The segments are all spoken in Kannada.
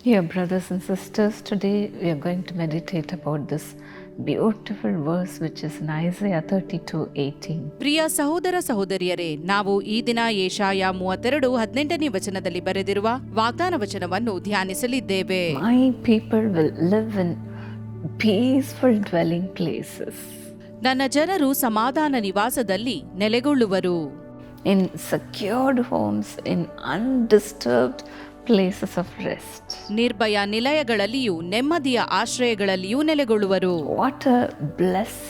Dear brothers and sisters, today we are going to meditate about this beautiful verse which is in Isaiah 32 18. ಪ್ರಿಯ ಸಹೋದರ ಸಹೋದರಿಯರೇ ನಾವು ಈ ದಿನ ಏಷಾಯ ಮೂವತ್ತೆರಡು ಹದಿನೆಂಟನೇ ವಚನದಲ್ಲಿ ಬರೆದಿರುವ ವಾಗ್ದಾನ ವಚನವನ್ನು ಧ್ಯಾನಿಸಲಿದ್ದೇವೆ My people will live in peaceful dwelling places, ನನ್ನ ಜನರು ಸಮಾಧಾನ ನಿವಾಸದಲ್ಲಿ ನೆಲೆಗೊಳ್ಳುವರು in secured homes, in undisturbed places of rest ನಿರ್ಭಯ ನಿಲಯಗಳಲ್ಲಿಯೂ ನೆಮ್ಮದಿಯ ಆಶ್ರಯಗಳಲ್ಲಿಯೂ ನೆಲೆಗೊಳ್ಳುವರು. What a bless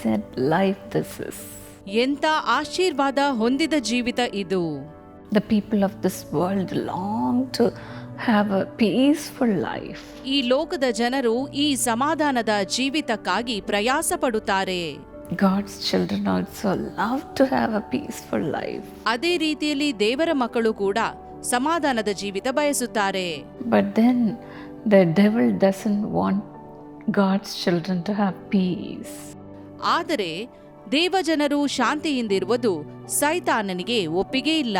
life this is ಎಂಥ ಆಶೀರ್ವಾದ ಹೊಂದಿದ ಜೀವಿತ ಇದು. The people of this world long to have a peaceful life ಈ ಲೋಕದ ಜನರು ಈ ಸಮಾಧಾನದ ಜೀವಿತಕ್ಕಾಗಿ ಪ್ರಯಾಸ ಪಡುತ್ತಾರೆ God's children also love to have a peaceful life ಅದೇ ರೀತಿಯಲ್ಲಿ ದೇವರ ಮಕ್ಕಳು ಕೂಡ ಸಮಾಧಾನದ ಜೀವಿತ ಬಯಸುತ್ತಾರೆ. But then the devil does in what children the have peace ಆದರೆ ದೇವ ಜನರು ಶಾಂತಿಯಿಂದಿರುವುದು ಸೈತಾನನಿಗೆ ಒಪ್ಪಿಗೆ ಇಲ್ಲ.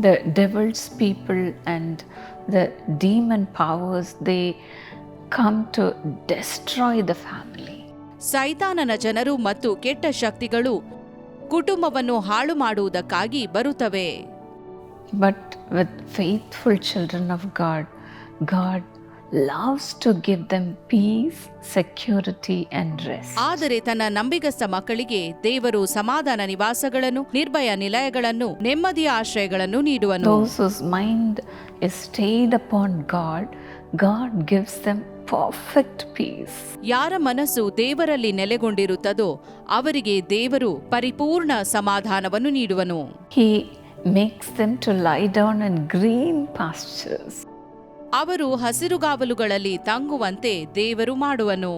The devil's people and the demon powers they come to destroy the family ಸೈತಾನನ ಜನರು ಮತ್ತು ಕೆಟ್ಟ ಶಕ್ತಿಗಳು ಕುಟುಂಬವನ್ನು ಹಾಳು ಮಾಡುವುದಕ್ಕಾಗಿ ಬರುತ್ತವೆ. But with faithful children of God, God loves to give them peace, security, and rest. ಆದರೆ ತನ್ನ ನಂಬಿಗಸ್ತ ಮಕ್ಕಳಿಗೆ ದೇವರು ಸಮಾಧಾನ ನಿವಾಸಗಳನ್ನು ನಿರ್ಭಯ ನಿಲಯಗಳನ್ನು ನೆಮ್ಮದಿಯ ಆಶ್ರಯಗಳನ್ನು ನೀಡುವನು Those whose mind is stayed upon God, God gives them perfect peace. ಯಾರ ಮನಸ್ಸು ದೇವರಲ್ಲಿ ನೆಲೆಗೊಂಡಿರುತ್ತದೋ ಅವರಿಗೆ ದೇವರು ಪರಿಪೂರ್ಣ ಸಮಾಧಾನವನ್ನು ನೀಡುವನು He makes them to lie down in green pastures. ಅವರು ಹಸಿರುಗಾವಲುಗಳಲ್ಲಿ ತಂಗುವಂತೆ ದೇವರು ಮಾಡುವನು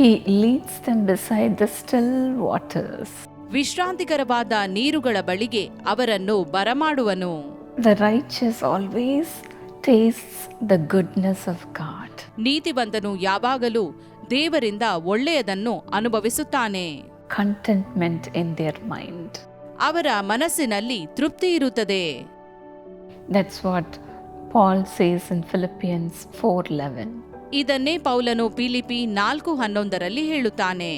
He leads them beside the still waters. ವಿಶ್ರಾಂತಿಕರವಾದ ನೀರುಗಳ ಬಳಿಗೆ ಅವರನ್ನು ಬರಮಾಡುವನು The righteous always tastes the goodness of God. ನೀತಿವಂತನು ಯಾವಾಗಲೂ ದೇವರಿಂದ ಒಳ್ಳೆಯದನ್ನು ಅನುಭವಿಸುತ್ತಾನೆ Contentment in their mind. ಅವರ ಮನಸ್ಸಿನಲ್ಲಿ ತೃಪ್ತಿ ಇರುತ್ತದೆ That's what Paul says in Philippians 4:11. ಇದನ್ನೇ ಪೌಲನು ಪಿಲಿಪಿ ನಾಲ್ಕು ಹನ್ನೊಂದರಲ್ಲಿ ಹೇಳುತ್ತಾನೆ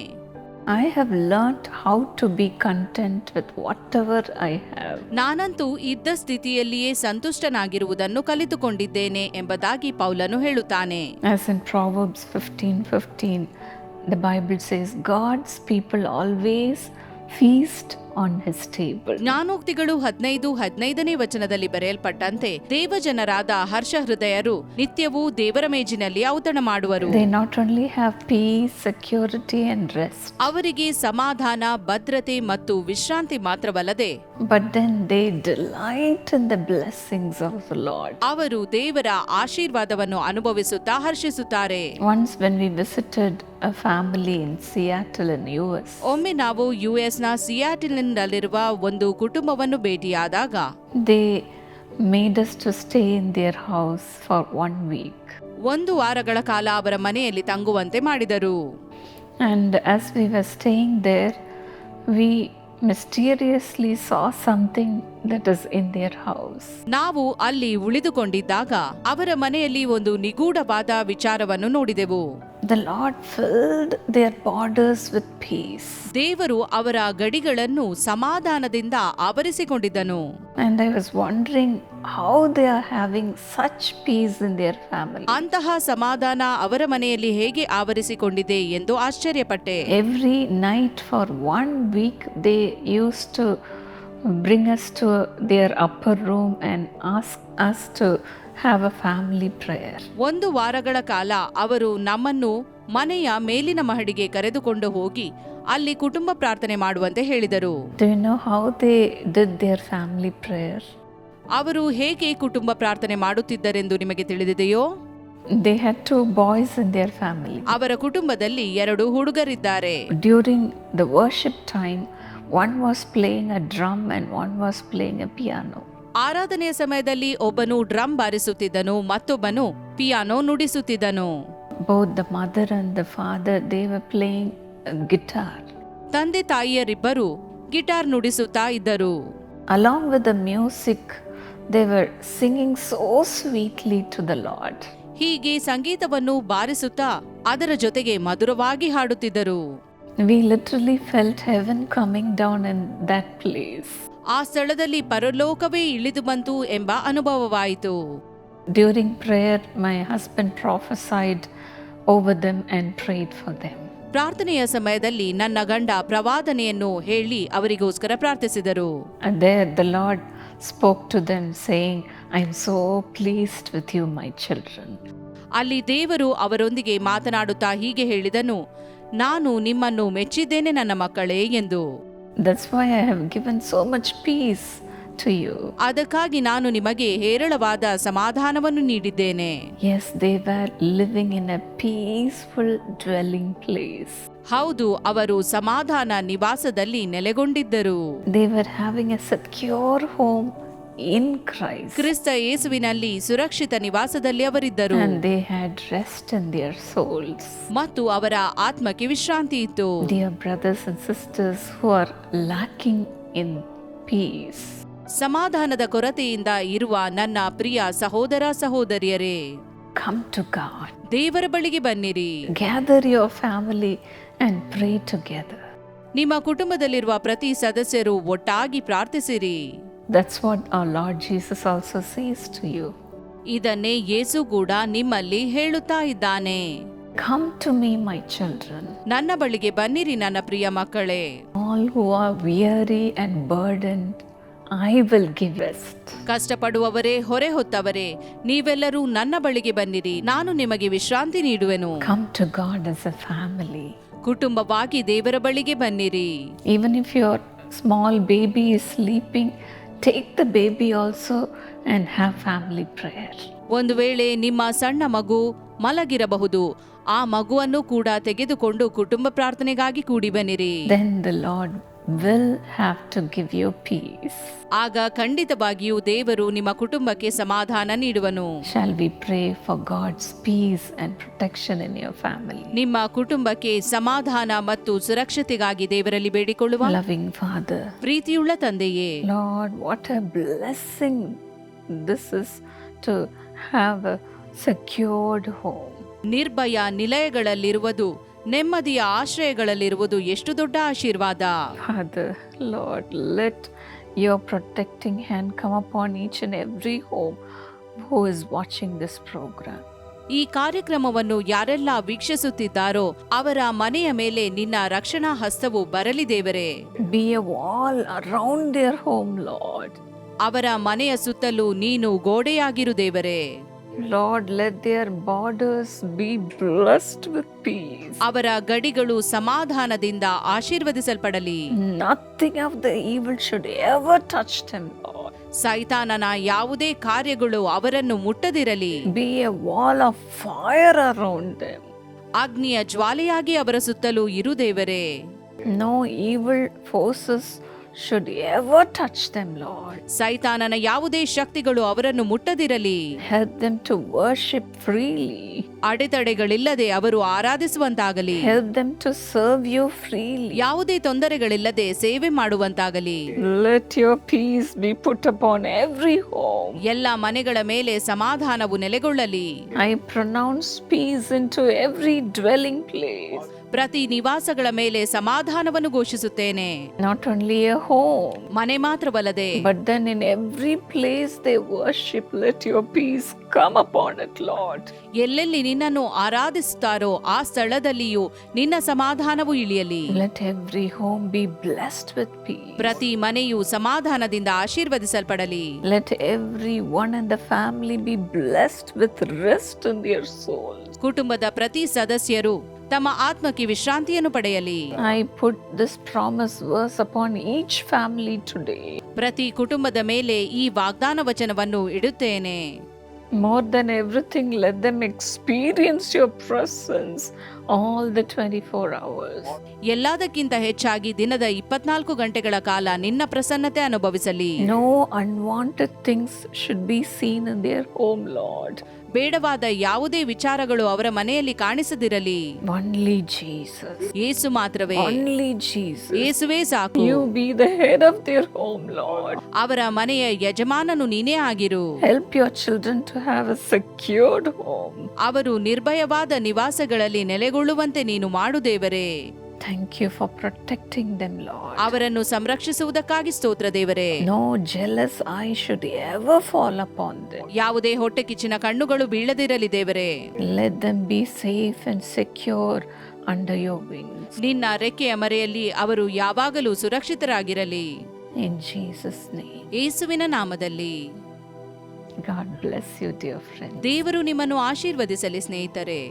I have learnt how to be content with whatever I have. ನಾನಂತೂ ಇದ್ದ ಸ್ಥಿತಿಯಲ್ಲಿಯೇ ಸಂತುಷ್ಟನಾಗಿರುವುದನ್ನು ಕಲಿತುಕೊಂಡಿದ್ದೇನೆ ಎಂಬುದಾಗಿ ಪೌಲನು ಹೇಳುತ್ತಾನೆ As in Proverbs 15:15, the Bible says God's people always feast on his table ಜ್ಞಾನೋಕ್ತಿಗಳು ಹದಿನೈದು ಹದಿನೈದನೇ ವಚನದಲ್ಲಿ ಬರೆಯಲ್ಪಟ್ಟಂತೆ ದೇವಜನರಾದ ಹರ್ಷ ಹೃದಯರು ನಿತ್ಯವೂ ದೇವರ ಮೇಜಿನಲ್ಲಿ ಔತಣ ಮಾಡುವರು. They not only have peace, security, and rest, ಅವರಿಗೆ ಸಮಾಧಾನ ಭದ್ರತೆ ಮತ್ತು ವಿಶ್ರಾಂತಿ ಮಾತ್ರವಲ್ಲದೆ but then they delight the blessings of the Lord. ಅವರು ದೇವರ ಆಶೀರ್ವಾದವನ್ನು ಅನುಭವಿಸುತ್ತಾ ಹರ್ಷಿಸುತ್ತಾರೆ. Once, when we visited a family in Seattle in US, ಒಮ್ಮೆ ನಾವು ಯುಎಸ್ನ ಸಿಯಾಟಿಲ್ನಲ್ಲಿರುವ ಒಂದು ಕುಟುಂಬವನ್ನು ಭೇಟಿಯಾದಾಗ they made us to stay in their house for one week ಒಂದು ವಾರಗಳ ಕಾಲ ಅವರ ಮನೆಯಲ್ಲಿ ತಂಗುವಂತೆ ಮಾಡಿದರು. And as we were staying there we mysteriously saw something that is in their house ನಾವು ಅಲ್ಲಿ ಉಳಿದುಕೊಂಡಿದ್ದಾಗ ಅವರ ಮನೆಯಲ್ಲಿ ಒಂದು ನಿಗೂಢವಾದ ವಿಚಾರವನ್ನು ನೋಡಿದೆವು. The Lord filled their borders with peace. ದೇವರು ಅವರ ಗಡಿಗಳನ್ನು ಸಮಾಧಾನದಿಂದ ಆವರಿಸಿಕೊಂಡಿದ್ದನು And I was wondering how they are having such peace in their family. ಅಂತಹ ಸಮಾಧಾನ ಅವರ ಮನೆಯಲ್ಲಿ ಹೇಗೆ ಆವರಿಸಿಕೊಂಡಿದೆ ಎಂದು ಆಶ್ಚರ್ಯಪಟ್ಟೆ Every night for one week, they used to bring us to their upper room and ask us to have a family prayer. ಒಂದು ವಾರಗಳ ಕಾಲ ಅವರು ನಮ್ಮನ್ನು ಮನೆಯ ಮೇಲಿನ ಮಹಡಿಗೆ ಕರೆದುಕೊಂಡು ಹೋಗಿ ಅಲ್ಲಿ ಕುಟುಂಬ ಪ್ರಾರ್ಥನೆ ಮಾಡುವಂತೆ ಹೇಳಿದರು Do you know how they did their family prayer? ಅವರು ಹೇಗೆ ಕುಟುಂಬ ಪ್ರಾರ್ಥನೆ ಮಾಡುತ್ತಿದ್ದರೆಂದು ನಿಮಗೆ ತಿಳಿದಿದೆಯೋ They had two boys in their family. ಅವರ ಕುಟುಂಬದಲ್ಲಿ ಎರಡು ಹುಡುಗರಿದ್ದಾರೆ During the worship time, one was playing a drum and one was playing a piano ಆರಾಧನೆಯ ಸಮಯದಲ್ಲಿ ಒಬ್ಬನು ಡ್ರಮ್ ಬಾರಿಸುತ್ತಿದ್ದನು ಮತ್ತೊಬ್ಬನು piano ನುಡಿಸುತ್ತಿದ್ದನು. Both mother and the father they playing guitar ತಂದೆ ತಾಯಿಯರಿಬ್ಬರು ಗಿಟಾರ್ ನುಡಿಸುತ್ತಾ ಇದ್ದರು. Along with the music they were singing so sweetly to the Lord ಹೀಗೆ ಸಂಗೀತವನ್ನು ಬಾರಿಸುತ್ತಾ ಅದರ ಜೊತೆಗೆ ಮಧುರವಾಗಿ ಹಾಡುತ್ತಿದ್ದರು. We literally felt heaven coming down in that place ಆ ಸ್ಥಳದಲ್ಲಿ ಪರಲೋಕವೇ ಇಳಿದು ಬಂತು ಎಂಬ ಅನುಭವವಾಯಿತು. During prayer my husband prophesied over them and prayed for them ಪ್ರಾರ್ಥನೆಯ ಸಮಯದಲ್ಲಿ ನನ್ನ ಗಂಡ ಪ್ರವಾದನೆಯನ್ನು ಹೇಳಿ ಅವರಿಗೋಸ್ಕರ ಪ್ರಾರ್ಥಿಸಿದರು. And the Lord Lord spoke to them, saying, I am so pleased with you, my children. ಅಲ್ಲಿ ದೇವರು ಅವರೊಂದಿಗೆ ಮಾತನಾಡುತ್ತಾ ಹೀಗೆ ಹೇಳಿದನು ನಾನು ನಿಮ್ಮನ್ನು ಮೆಚ್ಚಿದ್ದೇನೆ ನನ್ನ ಮಕ್ಕಳೇ ಎಂದು. ಅದಕ್ಕಾಗಿ ನಾನು ನಿಮಗೆ ಹೇರಳವಾದ ಸಮಾಧಾನವನ್ನು ನೀಡಿದ್ದೇನೆ. Yes they living in a peaceful dwelling place ಹೌದು ಅವರು ಸಮಾಧಾನ ನಿವಾಸದಲ್ಲಿ ನೆಲೆಗೊಂಡಿದ್ದರು. They are having a secure home in Christ. ಕ್ರಿಸ್ತ ಯೇಸುವಿನಲ್ಲಿ ಸುರಕ್ಷಿತ ನಿವಾಸದಲ್ಲಿ ಅವರಿದ್ದರು And they had rest in their souls. ಮತ್ತು ಅವರ ಆತ್ಮಕ್ಕೆ ವಿಶ್ರಾಂತಿ ಇತ್ತು Dear brothers and sisters who are lacking in peace, ಸಮಾಧಾನದ ಕೊರತೆಯಿಂದ ಇರುವ ನನ್ನ ಪ್ರಿಯ ಸಹೋದರ ಸಹೋದರಿಯರೇ come to God. ದೇವರ ಬಳಿಗೆ ಬನ್ನಿರಿ Gather your family and pray together. ನಿಮ್ಮ ಕುಟುಂಬದಲ್ಲಿರುವ ಪ್ರತಿ ಸದಸ್ಯರು ಒಟ್ಟಾಗಿ ಪ್ರಾರ್ಥಿಸಿರಿ That's what our Lord Jesus also says to you. ಇದನ್ನೇ ಯೇಸು ಕೂಡ ನಿಮ್ಮಲ್ಲಿ ಹೇಳುತ್ತಾ ಇದ್ದಾನೆ Come to me, my children, ನನ್ನ ಬಳಿಗೆ ಬನ್ನಿರಿ ನನ್ನ ಪ್ರಿಯ ಮಕ್ಕಳೇ all who are weary and burdened, I will give rest. ಕಷ್ಟಪಡುವವರೇ ಹೊರೆ ಹೊತ್ತವರೇ ನೀವೆಲ್ಲರೂ ನನ್ನ ಬಳಿಗೆ ಬನ್ನಿರಿ ನಾನು ನಿಮಗೆ ವಿಶ್ರಾಂತಿ ನೀಡುವೆನು Come to God as a family. ಕುಟುಂಬವಾಗಿ ದೇವರ ಬಳಿಗೆ ಬನ್ನಿರಿ Even if your small baby is sleeping, take the baby also and have family prayer. ಒಂದು ವೇಳೆ ನಿಮ್ಮ ಸಣ್ಣ ಮಗು ಮಲಗಿರಬಹುದು ಆ ಮಗುವನ್ನು ಕೂಡ ತೆಗೆದುಕೊಂಡು ಕುಟುಂಬ ಪ್ರಾರ್ಥನೆಗಾಗಿ ಕೂಡಿ ಬನ್ನಿರಿ then the Lord will have to give you peace ಆಗ ಖಂಡಿತವಾಗಿಯೂ ದೇವರು ನಿಮ್ಮ ಕುಟುಂಬಕ್ಕೆ ಸಮಾಧಾನ ನೀಡುವನು. Shall we pray for God's peace and protection in your family ನಿಮ್ಮ ಕುಟುಂಬಕ್ಕೆ ಸಮಾಧಾನ ಮತ್ತು ಸುರಕ್ಷತೆಗಾಗಿ ದೇವರಲ್ಲಿ ಬೇಡಿಕೊಳ್ಳುವ ಲವಿಂಗ್ ಫಾದರ್ ಪ್ರೀತಿಯುಳ್ಳ ತಂದೆಯೇ. Lord what a blessing this is to have a secured home ನಿರ್ಭಯ ನಿಲಯಗಳಲ್ಲಿರುವುದು ನೆಮ್ಮದಿಯ ಆಶ್ರಯಗಳಲ್ಲಿರುವುದು ಎಷ್ಟು ದೊಡ್ಡ ಆಶೀರ್ವಾದ. ಅದ Lord let your protecting hand come up on each and every home who's watching this programme ಈ ಕಾರ್ಯಕ್ರಮವನ್ನು ಯಾರೆಲ್ಲ ವೀಕ್ಷಿಸುತ್ತಿದ್ದಾರೋ ಅವರ ಮನೆಯ ಮೇಲೆ ನಿನ್ನ ರಕ್ಷಣಾ ಹಸ್ತವು ಬರಲಿ ದೇವರೇ. Be a wall around their home Lord ಅವರ ಮನೆಯ ಸುತ್ತಲೂ ನೀನು ಗೋಡೆಯಾಗಿರು ದೇವರೇ. Lord, let their borders be blessed with peace. ಅವರ ಗಡಿಗಳು ಸಮಾಧಾನದಿಂದ ಆಶೀರ್ವದಿಸಲ್ಪಡಲಿ Nothing of the evil should ever touch them, Lord. ಸೈತಾನನ ಯಾವುದೇ ಕಾರ್ಯಗಳು ಅವರನ್ನು ಮುಟ್ಟದಿರಲಿ Be a wall of fire around them. ಅಗ್ನಿಯ ಜ್ವಾಲೆಯಾಗಿ ಅವರ ಸುತ್ತಲೂ ಇರು ದೇವರೇ No evil forces should ever touch them Lord ಸೈತಾನನ ಯಾವುದೇ ಶಕ್ತಿಗಳು ಅವರನ್ನು ಮುಟ್ಟದಿರಲಿ. Help them to worship freely ಅಡೆತಡೆಗಳಿಲ್ಲದೆ ಅವರು ಆರಾಧಿಸುವಂತಾಗಲಿ. Help them to serve you freely ಯಾವುದೇ ತೊಂದರೆಗಳಿಲ್ಲದೆ ಸೇವೆ ಮಾಡುವಂತಾಗಲಿ. Let your peace be put up on every home ಎಲ್ಲ ಮನೆಗಳ ಮೇಲೆ ಸಮಾಧಾನವು ನೆಲೆಗೊಳ್ಳಲಿ. I pronounce peace into every dwelling place ಪ್ರತಿ ನಿವಾಸಗಳ ಮೇಲೆ ಸಮಾಧಾನವನ್ನು ಘೋಷಿಸುತ್ತೇನೆ Not only a home, ಮನೆ ಮಾತ್ರವಲ್ಲದೆ but then in every place they worship, let your peace come upon it, Lord. ಎಲ್ಲೆಲ್ಲಿ ನಿನ್ನನ್ನು ಆರಾಧಿಸುತ್ತಾರೋ ಆ ಸ್ಥಳದಲ್ಲಿಯೂ ನಿನ್ನ ಸಮಾಧಾನವು ಇಳಿಯಲಿ Let every home be blessed with peace. ಪ್ರತಿ ಮನೆಯು ಸಮಾಧಾನದಿಂದ ಆಶೀರ್ವದಿಸಲ್ಪಡಲಿ Let everyone in the family be blessed with rest in their soul. ಕುಟುಂಬದ ಪ್ರತಿ ಸದಸ್ಯರು ತಮ್ಮ ಆತ್ಮಕ್ಕೆ ವಿಶ್ರಾಂತಿಯನ್ನು ಪಡೆಯಲಿ. I put this promise verse upon each family today ಪ್ರತಿ ಕುಟುಂಬದ ಮೇಲೆ ಈ ವಾಗ್ದಾನ ವಚನವನ್ನು ಇಡುತ್ತೇನೆ. More than everything let them experience your presence all the 24 hours. ಎಲ್ಲದಕ್ಕಿಂತ ಹೆಚ್ಚಾಗಿ ದಿನದ ಇಪ್ಪತ್ನಾಲ್ಕು ಗಂಟೆಗಳ ಕಾಲ ನಿನ್ನ ಪ್ರಸನ್ನತೆ ಅನುಭವಿಸಲಿ No unwanted things should be seen in their home, Lord. ಬೇಡವಾದ ಯಾವುದೇ ವಿಚಾರಗಳು ಅವರ ಮನೆಯಲ್ಲಿ ಕಾಣಿಸದಿರಲಿ Only Jesus. ಏಸು ಮಾತ್ರವೇ Only Jesus. ಏಸುವೇ ಸಾಕು You be the head of their home, Lord. ಅವರ ಮನೆಯ ಯಜಮಾನನು ನೀನೇ ಆಗಿರು Help your children to have a secured home. ಅವರು ನಿರ್ಭಯವಾದ ನಿವಾಸಗಳಲ್ಲಿ ಕಡೆಗೊಳ್ಳುವಂತೆ ನೀನು ಮಾಡು ದೇವರೇ. Thank you for protecting them Lord ಅವರನ್ನು ಸಂರಕ್ಷಿಸುವುದಕ್ಕಾಗಿ ಸ್ತೋತ್ರ ದೇವರೇ. No jealous I should ever fall upon they ಯಾವುದೇ ಹೊಟ್ಟೆ ಕಿಚ್ಚಿನ ಕಣ್ಣುಗಳು ಬೀಳದಿರಲಿ ದೇವರೇ. Let them be safe and secure under your wings ನಿನ್ನ ರೆಕ್ಕೆಯ ಮರೆಯಲ್ಲಿ ಅವರು ಯಾವಾಗಲೂ ಸುರಕ್ಷಿತರಾಗಿರಲಿ. ಇನ್ ಜೀಸಸ್ ನೇಮ್ ಯೇಸುವಿನ ನಾಮದಲ್ಲಿ. God bless you dear friend ದೇವರು ನಿಮ್ಮನ್ನು ಆಶೀರ್ವದಿಸಲಿ ಸ್ನೇಹಿತರೇ.